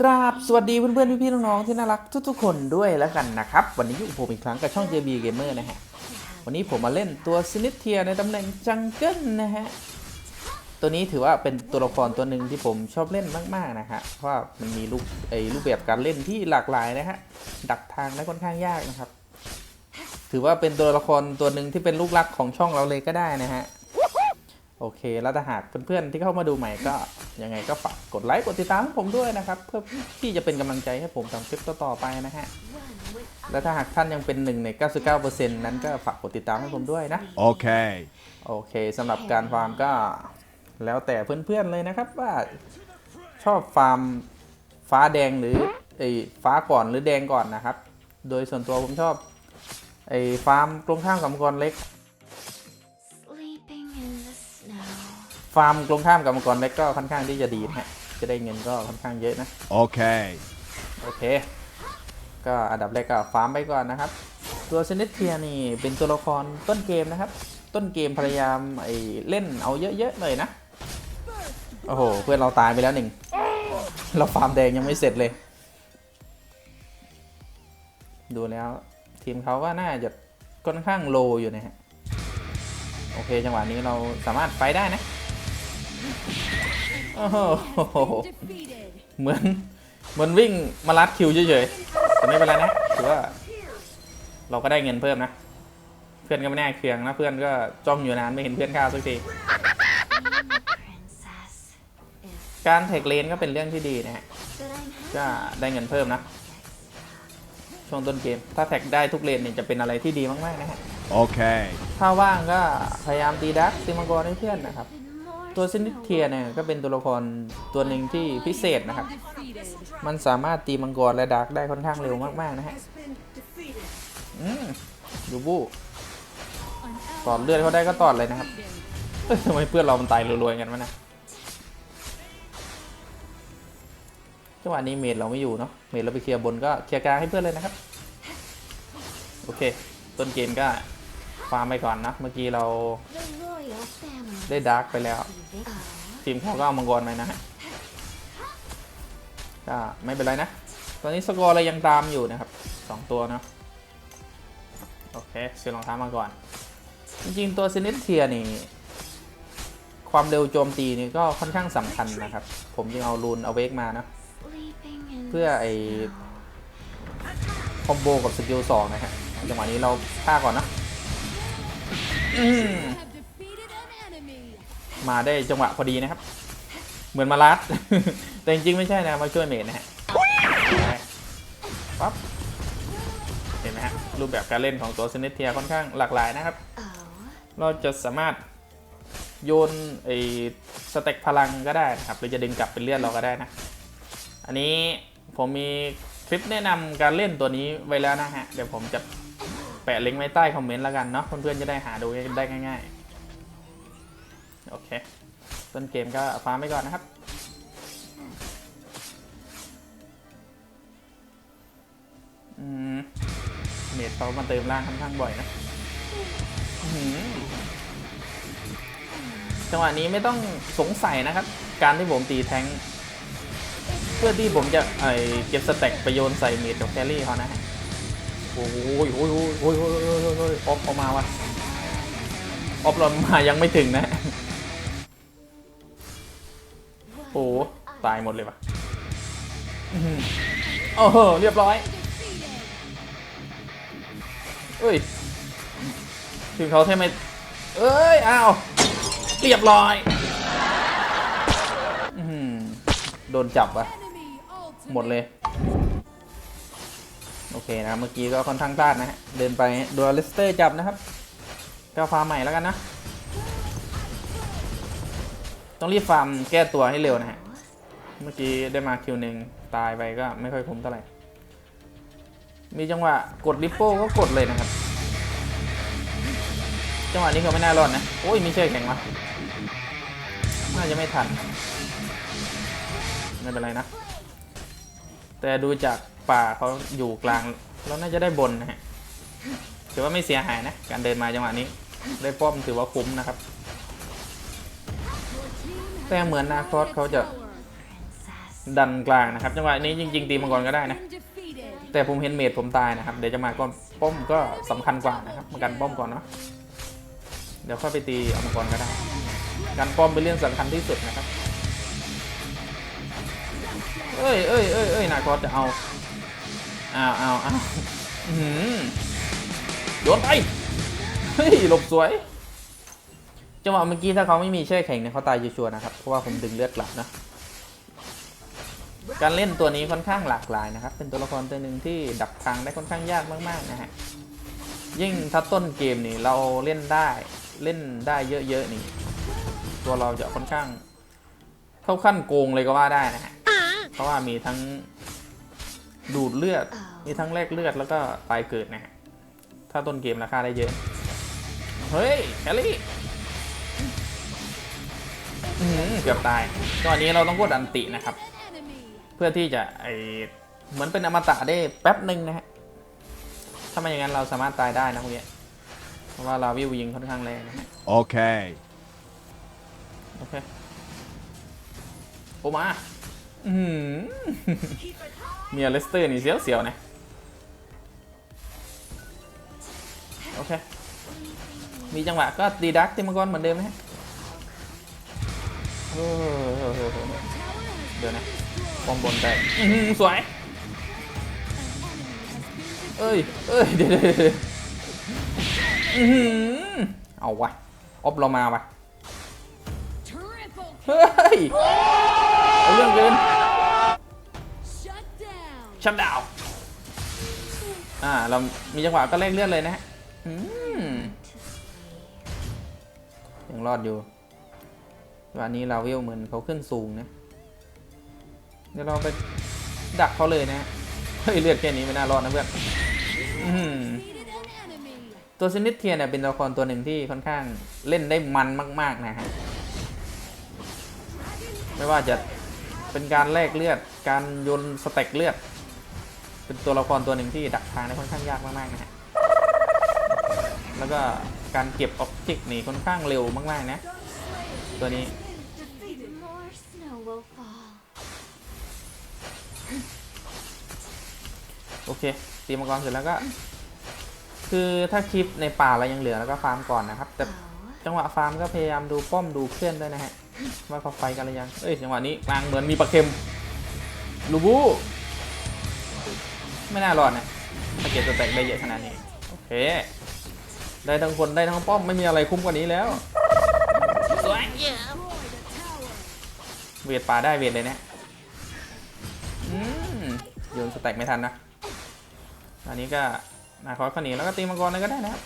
กราบสวัสดีเพื่อนๆ พี่ๆ น้องๆ ที่น่ารักทุกๆ คนด้วยแล้วกันนะครับ วันนี้อยู่กับผมอีกครั้งกับช่อง JB Gamer นะฮะ วันนี้ผมมาเล่นตัวซินิเทียในตำแหน่งจังเกิลนะฮะ ตัวนี้ถือว่าเป็นตัวละครตัวหนึ่งที่ผมชอบเล่นมากๆ นะฮะ เพราะมันมีรูปไอ้รูปแบบการเล่นที่หลากหลายนะฮะ ดักทางได้ค่อนข้างยากนะครับ ถือว่าเป็นตัวละครตัวหนึ่งที่เป็นลูกรักของช่องเราเลยก็ได้นะฮะ โอเค แล้วถ้าหากเพื่อนๆที่เข้ามาดูใหม่ก็ยังไงก็ฝากกดไลค์กดติดตามให้ผมด้วยนะครับ เพื่อที่จะเป็นกำลังใจให้ผมทำคลิปต่อๆไปนะฮะ และถ้าหากท่านยังเป็นหนึ่งใน 99%นั้นก็ฝากกดติดตามให้ผมด้วยนะ Okay. โอเคสำหรับการฟาร์มก็แล้วแต่เพื่อนๆเลยนะครับว่าชอบฟาร์มฟ้าแดงหรือไอ้ฟ้าก่อนหรือแดงก่อนนะครับ โดยส่วนตัวผมชอบไอ้ฟาร์มตรงข้ามกับมังกรเล็ก ฟาร์มตรงข้ามกับมังกรเล็กก็ค่อนข้างที่จะดีนะฮะจะได้เงินก็ค่อนข้างเยอะนะ Okay. โอเค ก็อันดับแรกก็ฟาร์มไปก่อนนะครับ ตัวเซนิเทียนี่เป็นตัวละครต้นเกมนะครับ ต้นเกมพยายามไอ้เล่นเอาเยอะๆเลยนะ โอ้โห เพื่อนเราตายไปแล้วหนึ่ง เราฟาร์มแดงยังไม่เสร็จเลย ดูแล้ว ทีมเขาก็น่าจะค่อนข้างโลอยู่นะฮะ โอเค จังหวะนี้เราสามารถไปได้นะ โอ้โหเหมือนเหมือนวิ่งมาลัดคิวเฉยๆแต่ไม่เป็นไรนะถือว่า เราก็ได้เงินเพิ่มนะ เพื่อนก็ไม่แน่าเคืองนะเพื่อนก็จ้องอยู่นานไม่เห็นเพื่อนข้าวสักที Princess. If การเทคเลนก็เป็นเรื่องที่ดีนะฮะ but I'm ก็ได้เงินเพิ่มนะ ช่วงต้นเกม ถ้าแท็กได้ทุกเลนเนี่ยจะเป็นอะไรที่ดีมากๆนะฮะ Okay. ถ้าว่างก็พยายามตีดักตีมังกรให้เพื่อนนะครับ been more ตัวซินิเทียเนี่ยก็เป็นตัวละครตัวหนึ่งที่พิเศษนะครับ มันสามารถตีมังกรและดักได้ค่อนข้างเร็วมาก ๆ นะฮะอืมดูบูตอดเลือดเขาได้ก็ตอดเลยนะครับทำไมเพื่อนเรามันตายรวยๆกันวะนะจังหวะนี้เมดเราไม่อยู่เนาะ เมดเราไปเคลียร์บนก็เคลียร์กลางให้เพื่อนเลยนะครับ โอเค ต้นเกมก็ฟาร์มไปก่อนนะ เมื่อกี้เรา ได้ดาร์กไปแล้ว Oh, ทีมเขาก็เอามังกรไปนะฮะก็ไม่เป็นไรนะ ตอนนี้สกอร์เรายังตามอยู่นะครับสองตัวเนาะโอเคเสียรองเท้ามาก่อน จริงๆ ตัวซินิเทียนี่ ความเร็วโจมตีนี่ก็ค่อนข้างสำคัญนะครับ ผมจึงเอารูนเอาเวกมานะ sleeping in เพื่อ the ไอ snow. คอมโบกับสกิลสองนะฮะจังหวะนี้เราฆ่าก่อนนะ มาได้จังหวะพอดีนะครับ เหมือนมาลัด แต่จริงๆไม่ใช่นะมาช่วยเมดนะฮะไปปั๊บเห็นไหมฮะรูปแบบการเล่นของตัวเซเนเทียค่อนข้างหลากหลายนะครับ Oh, เราจะสามารถโยนไอ้สเต็กพลังก็ได้นะครับหรือจะดึงกลับเป็นเลือดเราก็ได้นะ อันนี้ผมมีคลิปแนะนำการเล่นตัวนี้ไว้แล้วนะฮะ เดี๋ยวผมจะแปะลิงก์ไว้ใต้คอมเมนต์แล้วกันเนาะเพื่อนๆจะได้หาดูได้ง่ายๆ โอเค ต้นเกมก็ฟาร์มไปก่อนนะครับ อืม เมดเขามาเติมล่างค่อนข้างบ่อยนะจังหวะนี้ไม่ต้องสงสัยนะครับ การที่ผมตีแทงเพื่อที่ผมจะไอเก็บสเต็กไปโยนใส่เมดกับแครี่เขานะโอ้ยโอ้ยโอ้ยโอ้ยโอ้ยโอ้ยออฟออกมาว่ะออฟเรามายังไม่ถึงนะ โอ้โหตายหมดเลยวะอือหือโอ้โหเรียบร้อยเอ้ยทีมเขาใช่ไหมเอ้ยอ้าวเรียบร้อยอือหือโดนจับอะหมดเลย โอเคนะ เมื่อกี้ก็ค่อนข้างพลาดนะฮะ เดินไปดนเลสเตอร์จับนะครับก็ฟาร์มใหม่แล้วกันนะ ต้องรีบฟาร์มแก้ตัวให้เร็วนะฮะ เมื่อกี้ได้มาคิวหนึ่งตายไปก็ไม่ค่อยคุ้มเท่าไหร่ มีจังหวะกดริปโป้ก็กดเลยนะครับ จังหวะนี้เขาไม่น่ารอดนะ โอ้ยมีเชือกแข็งวะน่าจะไม่ทัน ไม่เป็นไรนะ แต่ดูจากป่าเขาอยู่กลางแล้วน่าจะได้บนนะฮะ ถือว่าไม่เสียหายนะ การเดินมาจังหวะนี้ ได้ป้อมถือว่าคุ้มนะครับ แต่เหมือนนาคอสเขาจะดันกลางนะครับจังหวะนี้จริง ๆ ตีมังกรก็ได้นะ แต่ผมเห็นเมดผมตายนะครับ เดี๋ยวจะมาก่อนป้อมก็สำคัญกว่านะครับมากันป้อมก่อนเนาะเดี๋ยวค่อยไปตีเอามังกรก็ได้การป้อมเป็นเรื่องสำคัญที่สุดนะครับเอ้ยเอ้ยเอ้ยเอ้ยนาคอสจะเอาอ้าวอ้าวอ้าวโยนไปเฮ้ยหลบสวย จังหวะเมื่อกี้ถ้าเขาไม่มีแช่แข็งเนี่ยเขาตายชัวร์ๆนะครับ เพราะว่าผมดึงเลือดกลับนะ การเล่นตัวนี้ค่อนข้างหลากหลายนะครับ เป็นตัวละครตัวหนึ่งที่ดักทางได้ค่อนข้างยากมากๆนะฮะ ยิ่งถ้าต้นเกมนี่เราเล่นได้เล่นได้เยอะๆนี่ ตัวเราจะค่อนข้างเข้าขั้นโกงเลยก็ว่าได้นะฮะ เพราะว่ามีทั้งดูดเลือด มีทั้งแลกเลือดแล้วก็ตายเกิดนะฮะ ถ้าต้นเกมราคาได้เยอะ เฮ้ยแคลรี่ อื้อหือเกือบตายตอนนี้เราต้องกดอันตินะครับ An enemy. เพื่อที่จะไอเหมือนเป็นอมตะได้แป๊บหนึ่งนะฮะ ถ้าไม่อย่างนั้นเราสามารถตายได้นะพวกเนี้ยเพราะว่าเราวิวยิงค่อนข้างแรงนะฮะ Okay. โอเค โอมา อือหือเมียเลสเตอร์นี่เสียวๆนะ โอเค มีจังหวะก็ดีดักติมังกรเหมือนเดิมนะฮะ เดี๋ยวนะป้อมบนได้สวย เอ้ย เอ้ย เดี๋ยวเอาวะออฟเรามาวะเฮ้ยเอาเรื่องเกินชัดดาวอ่า เรามีจังหวะก็เร่งเลื่อนเลยนะฮะยังรอดอยู่ วันนี้เราเวลเหมือนเขาขึ้นสูงนะ เดี๋ยวเราไปดักเขาเลยนะฮะเฮ้ยเลือดแค่นี้ไม่น่ารอดนะเพื่อนตัวซินิสเทียเนี่ยเป็นตัวละครตัวหนึ่งที่ค่อนข้างเล่นได้มันมาก ๆ นะฮะ ไม่ว่าจะเป็นการแลกเลือด การโยนสเต็กเลือด เป็นตัวละครตัวหนึ่งที่ดักทางได้ค่อนข้างยากมาก ๆ นะฮะ แล้วก็การเก็บออบเจกต์นี่ค่อนข้างเร็วมาก ๆ นะ ตัวนี้ โอเค ตีมังกรเสร็จแล้วก็ คือถ้าคลิปในป่าเรายังเหลือแล้วก็ฟาร์มก่อนนะครับ แต่ Oh, จังหวะฟาร์มก็พยายามดูป้อมดูเพื่อนด้วยนะฮะว่าเขาไฟกันหรือยัง เอ้ยจังหวะนี้กลางเหมือนมีปลาเค็มลูบูไม่น่ารอดนะถ้าเก็บตัวแตกได้เยอะขนาดนี้ โอเค ได้ทั้งคนได้ทั้งป้อมไม่มีอะไรคุ้มกว่านี้แล้วสวย Destroy the tower. เวทป่าได้เวทเลยนะอืมโยนสแต็กไม่ทันนะ อันนี้ก็นาคอสขาหนีแล้วก็ตีมังกรเลยก็ได้นะครับ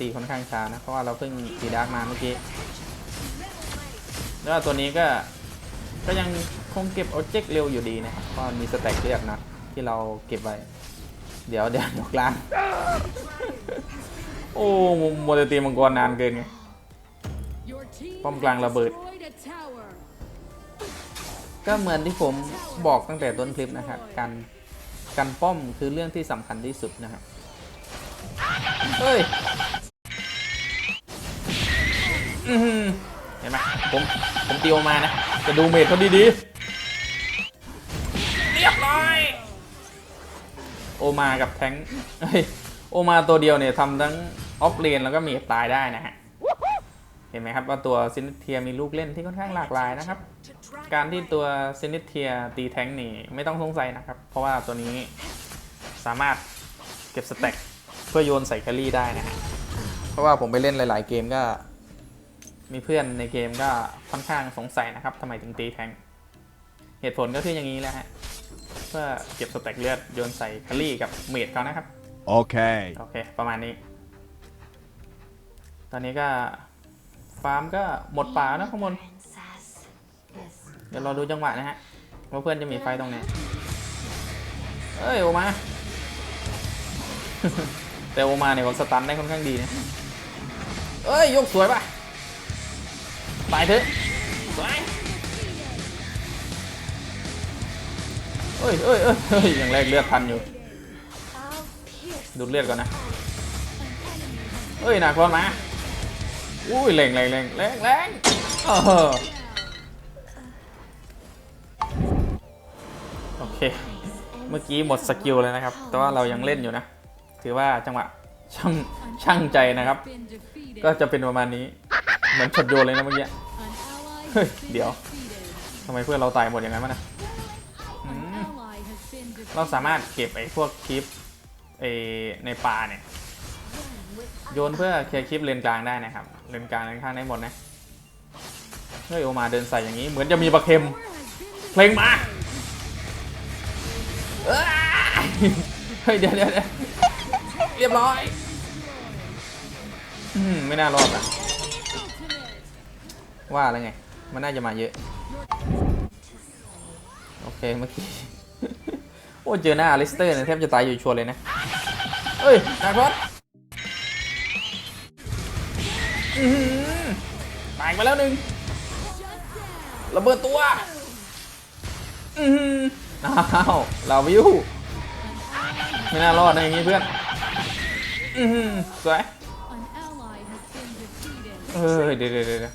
ตีค่อนข้างช้านะ เพราะว่าเราเพิ่งตีดาร์กมาเมื่อกี้ แล้วตัวนี้ก็ ก็ยังคงเก็บโอบเจกต์เร็วอยู่ดีนะครับเพราะมีสแต็กเลือดนะ ที่เราเก็บไว้ เดี๋ยวเดี๋ยวเดี๋ยวกลาง โอ้โมเดลตีมังกรนานเกินไงป้อมกลางระเบิด ก็เหมือนที่ผมบอกตั้งแต่ต้นคลิปนะครับ การการป้อมคือเรื่องที่สำคัญที่สุดนะครับ เฮ้ยเห็นไหมผมผมตีออกมานะ จะดูเมทเขาดีๆ เรียบร้อยโอมากับแทงค์เฮ้ยโอมาตัวเดียวเนี่ยทำทั้งออฟเลนแล้วก็เมทตายได้นะฮะ เห็นไหมครับว่าตัวซินเทียมีลูกเล่นที่ค่อนข้างหลากหลายนะครับ การที่ตัวซินิเทียตีแทงค์นี่ไม่ต้องสงสัยนะครับ เพราะว่าตัวนี้สามารถเก็บสแต็กเพื่อโยนใส่แคลรี่ได้นะฮะเพราะว่าผมไปเล่นหลาย ๆ เกมก็ มีเพื่อนในเกมก็ค่อนข้างสงสัยนะครับทำไมถึงตีแทงค์เหตุผลก็คืออย่างนี้แหละฮะเพื่อเก็บสแต็กเลือดโยนใส่แคลรี่กับเมดเขานะครับ Okay. โอเค ประมาณนี้ ตอนนี้ก็ฟาร์มก็หมดป่าแล้วนะข้างบน princess is เดี๋ยวเราดูจังหวะนะฮะว่าเพื่อนจะมีไฟตรงไหนเอ้ยโอมา แต่โอมาเนี่ยผมสตันได้ค่อนข้างดีนะเอ้ยยกสวยป่ะตายเถอะสวยเอ้ยเอ้ยเอ้ยเอ้ยยังแรกเลือดทันอยู่ ดูดเลือดก่อนนะเอ้ยหนักร้อนมาอุ้ยแรงแรงแรงแรงแรงเออ โอเค เมื่อกี้หมดสกิลเลยนะครับ แต่ว่าเรายังเล่นอยู่นะ ถือว่าจังหวะช่างช่างใจนะครับ ก็จะเป็นประมาณนี้ เหมือนช็อตโยนเลยนะเมื่อกี้ An ally Hey, has been deal. defeated. ทำไมเพื่อนเราตายหมดอย่างนั้นวะนะเราสามารถเก็บไอ้พวกคลิปไอ้ในป่าเนี่ย โยนเพื่อเคลียร์คลิปเลนกลางได้นะครับ เลนกลางเลนข้างได้หมดนะ เฮ้ยโอมาเดินใส่อย่างนี้ เหมือนจะมีปลาเค็ม เพลงมา เฮ้ยเดี๋ยวเดี๋ยวเดี๋ยวเรียบร้อย อืมไม่น่ารอดอะ ว่าแล้วไง มันน่าจะมาเยอะ โอเคเมื่อกี้ โอ้เจอหน้าอลิสเตอร์เนี่ยแทบจะตายอยู่ชัวร์เลยนะ เอ้ยนาคอสอื้อหือตายไปแล้วหนึ่งระเบิดตัว อือหืออ้าวเราวิว ไม่น่ารอดนะอย่างงี้เพื่อนอือหือสวยเออเดี๋ยวเดี๋ยวเดี๋ยว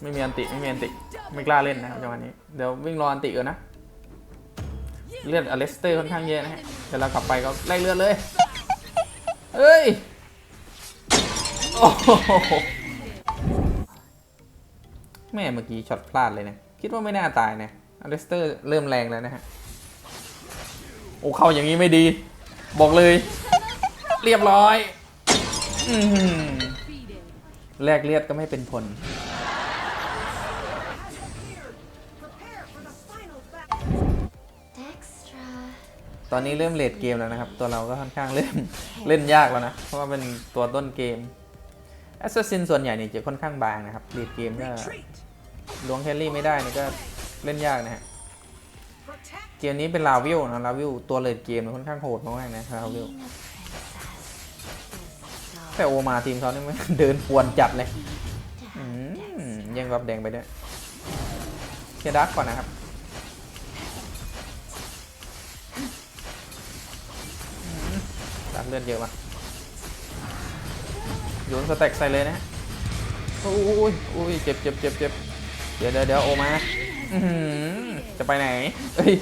ไม่มีอันติไม่มีอันติไม่กล้าเล่นนะครับจังหวะนี้เดี๋ยววิ่งรออันติก่อนนะเลือดอเลสเตอร์ค่อนข้างเยอะนะฮะเดี๋ยวเรากลับไปก็ไล่เลือดเลยเฮ้ยโอ้โหแม่เมื่อกี้ช็อตพลาดเลยนะคิดว่าไม่น่าตายนะอเลสเตอร์เริ่มแรงแล้วนะฮะ โอ้เข้าอย่างนี้ไม่ดี บอกเลย เรียบร้อยอือหือ Defeated. แลกเลือดก็ไม่เป็นผล Dextra. ตอนนี้เริ่มเลดเกมแล้วนะครับ ตัวเราก็ค่อนข้างเริ่มเล่นยากแล้วนะ เพราะว่าเป็นตัวต้นเกม Assassin ส่วนใหญ่เนี่ยจะค่อนข้างบางนะครับเลดเกมก็ล้วงแคลรี่ไม่ได้นี่ก็เล่นยากนะฮะ เกมนี้เป็นลาวิลนะลาวิลตัวเลดเกมค่อนข้างโหดมากๆนะลาวิลแต่โอมาทีมเขานี่มันเดินปวนจัดเลยย่งรับแดงไปด้วยเคียดักก่อนนะครับดักเลือดเยอะมาโยนสเต็กใส่เลยนะโอ้ยโอ้ยเจ็บเจ็บเจ็บเจ็บเดี๋ยวเดี๋ยวโอมาจะไปไหนเอ้ย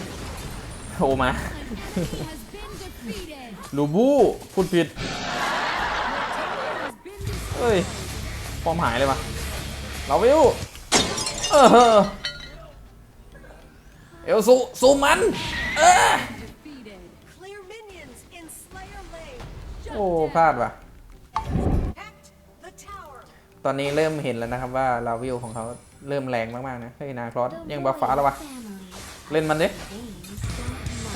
โอมา Has been defeated. ลูบูพูดผิด Has been defeated. เอ้ยฟอร์มหายเลยว่ะเราวิวเออเอลซูซูมันเออ Defeated. Clear minions in Slayer Lane. โอ้พลาดว่ะ Protect the tower. ตอนนี้เริ่มเห็นแล้วนะครับว่าลาวิวของเขาเริ่มแรงมาก ๆ นะ เฮ้ย นาครอส The ยังบัฟฟ้าแล้ววะ royal family's เล่นมันดิ veins don't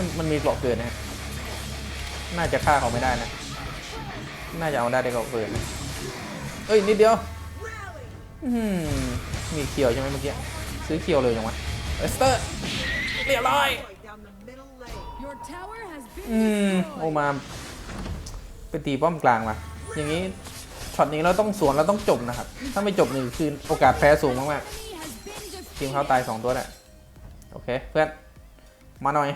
มันมันมีเกราะเกินนะฮะน่าจะฆ่าเขาไม่ได้นะ น่าจะเอาได้ได้เกราะเกินนะเอ้ยนิดเดียว Rally. อื้อหือมีเคียวใช่ไหมเมื่อกี้ซื้อเคียวเลยจังวะเอสเตอร์เรียบร้อย Boy down the middle lane. Your tower has been อืมโอ destroyed. มาไปตีป้อมกลางมาอย่างนี้ช็อตนี้เราต้องสวนเราต้องจบนะครับ ถ้าไม่จบนี่คือโอกาสแพ้สูงมาก Enemy has been ๆทีม defeated. เขาตาย2ตัวแหละโอเคเพื่อนมาหน่อย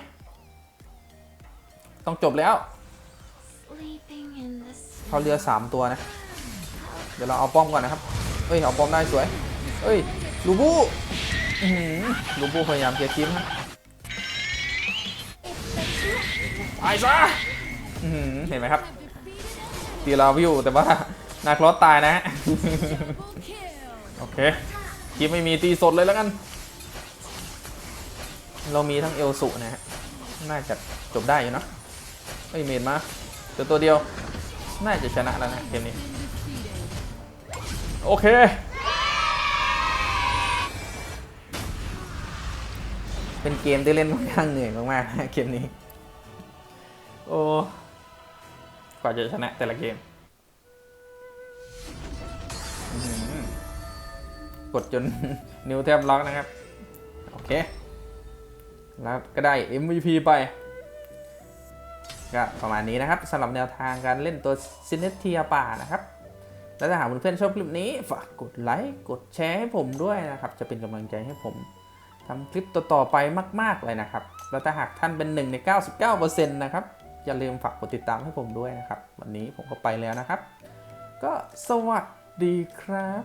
ต้องจบแล้ว sleeping in the เขาเรือ3ตัวนะ เดี๋ยวเราเอาป้อมก่อนนะครับ เอ้ย เอาป้อมได้สวย เอ้ย ลูบูอื้อหือลูบูพยายามเคลียร์ทีมนะไปซะอื้อหือเห็นไหมครับ Have defeated ตีลาวิวแต่ว่านาคลอสตายนะฮะ double kill. โอเคคลิปไม่มีตีสดเลยแล้วกัน เรามีทั้งเอลสุนะฮะ น่าจะจบได้อยู่เนอะ เอ้ยเมนมาเจอตัวเดียว น่าจะชนะแล้วนะเกมนี้ โอเค เป็นเกมที่เล่นค่อนข้างเหนื่อยมากๆนะเกมนี้ โอ้กว่าจะชนะแต่ละเกม กดจนนิ้วแทบล็อกนะครับ โอเค แล้วก็ได้ MVP ไป ก็ประมาณนี้นะครับสำหรับแนวทางการเล่นตัวซินเนเทียป่านะครับ แล้วถ้าหากเพื่อนๆชอบคลิปนี้ ฝากกดไลค์กดแชร์ให้ผมด้วยนะครับ จะเป็นกำลังใจให้ผมทำคลิปต่อๆไปมาก ๆเลยนะครับ แล้วถ้าหากท่านเป็นหนึ่งใน 99%นะครับ อย่าลืมฝากกดติดตามให้ผมด้วยนะครับ วันนี้ผมก็ไปแล้วนะครับ ก็สวัสดีครับ